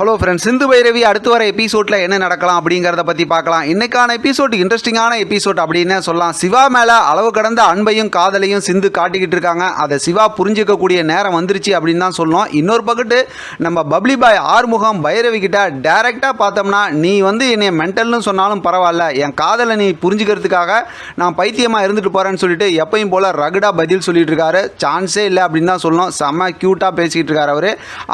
Hello friends Sindhu Bhairavi அடுத்து வர எபிசோடில் என்ன நடக்கலாம் அப்படிங்கிறத பற்றி பார்க்கலாம். இன்னைக்கான எபிசோட் இன்ட்ரெஸ்டிங்கான எபிசோட் அப்படின்னு சொல்லலாம். சிவா மேலே அளவு கடந்த அன்பையும் காதலையும் சிந்து காட்டிக்கிட்டு இருக்காங்க. அதை சிவா புரிஞ்சிக்கக்கூடிய நேரம் வந்துருச்சு அப்படின்னு தான் சொல்லணும். இன்னொரு பக்கத்து நம்ம பப்ளி பாய் ஆறுமுகம் பைரவி கிட்ட டைரெக்டாக பார்த்தோம்னா நீ வந்து என்னை மென்டல்னு சொன்னாலும் பரவாயில்ல. என் காதலை நீ புரிஞ்சுக்கிறதுக்காக நான் பைத்தியமாக இருந்துட்டு போகிறேன்னு சொல்லிட்டு எப்பயும் போல் ரகுடா பதில் சொல்லிட்டு இருக்காரு. சான்ஸே இல்லை அப்படின்னு தான் சொல்லணும். செம்ம க்யூட்டாக பேசிக்கிட்டு இருக்காரு அவர்.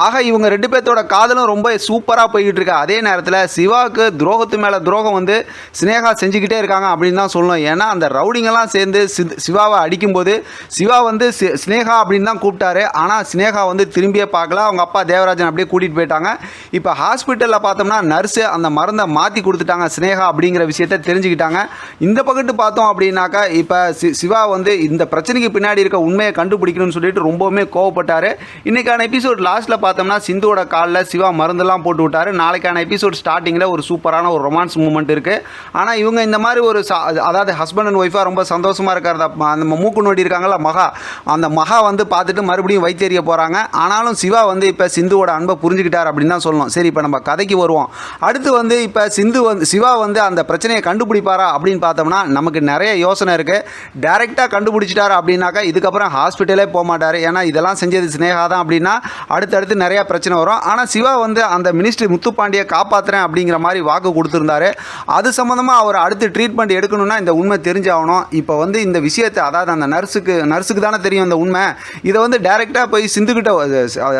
ஆக இவங்க ரெண்டு பேர்த்தோட காதலும் ரொம்ப சூப்பராக போய்கிட்டு இருக்கு. அதே நேரத்தில் சிவாவுக்கு துரோகத்து மேலே துரோகம் வந்து சினேகா செஞ்சுக்கிட்டே இருக்காங்க அப்படின்னு தான் சொல்லணும். ஏன்னா அந்த ரவுடிங்கெல்லாம் சேர்ந்து சிவாவை அடிக்கும்போது சிவா வந்து சி- அப்படின்னு தான் கூப்பிட்டாரு. ஆனால் சினேகா வந்து திரும்பியே பார்க்கல. அவங்க அப்பா தேவராஜன் அப்படியே கூட்டிகிட்டு போயிட்டாங்க. இப்போ ஹாஸ்பிட்டலில் பார்த்தோம்னா நர்ஸு அந்த மருந்தை மாற்றி கொடுத்துட்டாங்க சினேகா அப்படிங்கிற விஷயத்த தெரிஞ்சுக்கிட்டாங்க. இந்த பக்கத்து பார்த்தோம் அப்படின்னாக்கா இப்போ சி சிவா வந்து இந்த பிரச்சனைக்கு பின்னாடி இருக்க உண்மையை கண்டுபிடிக்கணும்னு சொல்லிட்டு ரொம்பவுமே கோவப்பட்டார். இன்றைக்கான எபிசோட் லாஸ்ட்டில் பார்த்தோம்னா சிந்துவோட காலில் சிவா மருந்து மருந்தெல்லாம் போட்டு விட்டார். நாளைக்கான எபிசோட் ஸ்டார்டிங்கில் ஒரு சூப்பரான ஒரு ரொமான்ஸ் மூமெண்ட் இருக்குது ஆனால் இவங்க இந்த மாதிரி ஒரு அதாவது ஹஸ்பண்ட் அண்ட் ஒய்ஃபாக ரொம்ப சந்தோஷமாக இருக்கிறத அந்த மூக்கு நோடி இருக்காங்களா மகா அந்த மகா வந்து பார்த்துட்டு மறுபடியும் வைத்தேறிய போகிறாங்க ஆனாலும் சிவா வந்து இப்போ சிந்துவோட அன்பை புரிஞ்சுக்கிட்டார் அப்படின்னு தான் சொல்லணும். சரி இப்போ நம்ம கதைக்கு வருவோம். அடுத்து வந்து இப்போ சிந்து வந்து சிவா வந்து அந்த பிரச்சனையை கண்டுபிடிப்பாரா அப்படின்னு பார்த்தோம்னா நமக்கு நிறைய யோசனை இருக்குது டேரெக்டாக கண்டுபிடிச்சிட்டாரு அப்படின்னாக்கா இதுக்கப்புறம் ஹாஸ்பிட்டலே போக மாட்டார். ஏன்னா இதெல்லாம் செஞ்சது ஸ்னேகா தான் அப்படின்னா அடுத்தடுத்து நிறையா பிரச்சனை வரும். ஆனால் சிவா வந்து அந்த மினிஸ்டர் முத்துப்பாண்டியை காப்பாற்றுறேன் அப்படிங்கிற மாதிரி வாக்கு கொடுத்துருந்தாரு. அது சம்மந்தமாக அவர் அடுத்து ட்ரீட்மெண்ட் எடுக்கணும்னா இந்த உண்மை தெரிஞ்சாகணும். இப்போ வந்து இந்த விஷயத்தை அதாவது அந்த நர்ஸுக்கு நர்ஸுக்கு தானே தெரியும் இந்த உண்மை. இதை வந்து டைரெக்டாக போய் சிந்துக்கிட்ட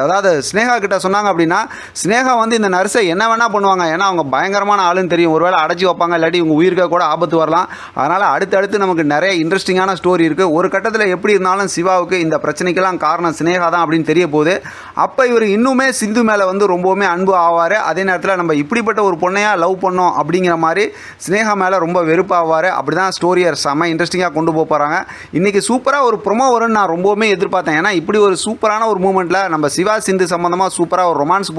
அதாவது ஸ்னேகா கிட்ட சொன்னாங்க அப்படின்னா ஸ்னேகா வந்து இந்த நர்ஸை என்ன வேணால் பண்ணுவாங்க. ஏன்னா அவங்க பயங்கரமான ஆளுன்னு தெரியும். ஒருவேளை அடைச்சி வைப்பாங்க இல்லாட்டி இவங்க உயிருக்கு கூட ஆபத்து வரலாம். அதனால் அடுத்தடுத்து நமக்கு நிறைய இன்ட்ரெஸ்டிங்கான ஸ்டோரி இருக்குது ஒரு கட்டத்தில் எப்படி இருந்தாலும் சிவாவுக்கு இந்த பிரச்சனைக்கெல்லாம் காரணம் சினேகா தான் அப்படின்னு தெரிய போகுது அப்போ இவர் இன்னுமே சிந்து மேலே வந்து ரொம்பவுமே அன்பு ஆவார். அதே நேரத்தில் நம்ம இப்படிப்பட்ட ஒரு பொண்ணையா லவ் பண்ணோம் அப்படிங்கிற மாதிரி ஸ்னேகா மேலே ரொம்ப வெறுப்பாவார் அப்படி தான் ஸ்டோரியர் செம்ம இன்ட்ரெஸ்டிங்காக கொண்டு போக போகிறாங்க இன்றைக்கி சூப்பராக ஒரு ப்ரொமோ வரும்னு நான் ரொம்பவுமே எதிர்பார்த்தேன். ஏன்னா இப்படி ஒரு சூப்பரான ஒரு மூமெண்ட்டில் நம்ம சிவா சிந்து சம்மந்தமாக சூப்பராக ஒரு ரொமான்ஸ்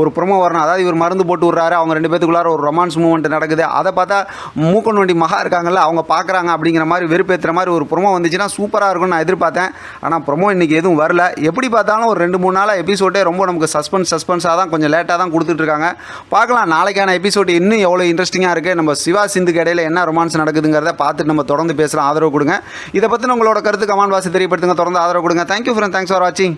ஒரு ப்ரொமோ வரணும். அதாவது இவர் மருந்து போட்டு விட்றாரு. அவங்க ரெண்டு பேத்துக்குள்ளார ஒரு ரொமான்ஸ் மூமெண்ட் நடக்குது. அதை பார்த்தா மூக்கன் வண்டி மகா இருக்காங்கல்ல அவங்க பார்க்குறாங்க அப்படிங்கிற மாதிரி வெறுப்பேற்றுற மாதிரி ஒரு ப்ரொமோ வந்துச்சுன்னா சூப்பராக இருக்கும்னு நான் எதிர்பார்த்தேன். ஆனால் ப்ரொமோ இன்றைக்கி எதுவும் வரல. எப்படி பார்த்தாலும் ஒரு ரெண்டு மூணு நாளாக எபிசோடே ரொம்ப நமக்கு சஸ்பென்ஸ் சஸ்பென்ஸாக தான் கொஞ்சம் கொஞ்சம் லேட்டாக தான் கொடுத்துட்ருக்காங்க. பார்க்கலாம் நாளைக்கான எபிசோடு இன்னும் எவ்வளோ இன்ட்ரெஸ்டிங்காக இருக்குது நம்ம சிவா சிந்துக்கு இடையில என்ன ரொமான்ஸ் நடக்குதுங்கிறத பார்த்துட்டு நம்ம தொடர்ந்து பேசலாம். ஆதரவு கொடுங்க. இதை பற்றின உங்களோட கருத்து கமான் வாசி தெரியப்படுத்துங்க. தொடர்ந்து ஆதரவு கொடுங்க. தேங்க்யூ ஃப்ரெண்ட் தேங்க்ஸ் ஃபார் வாட்சிங்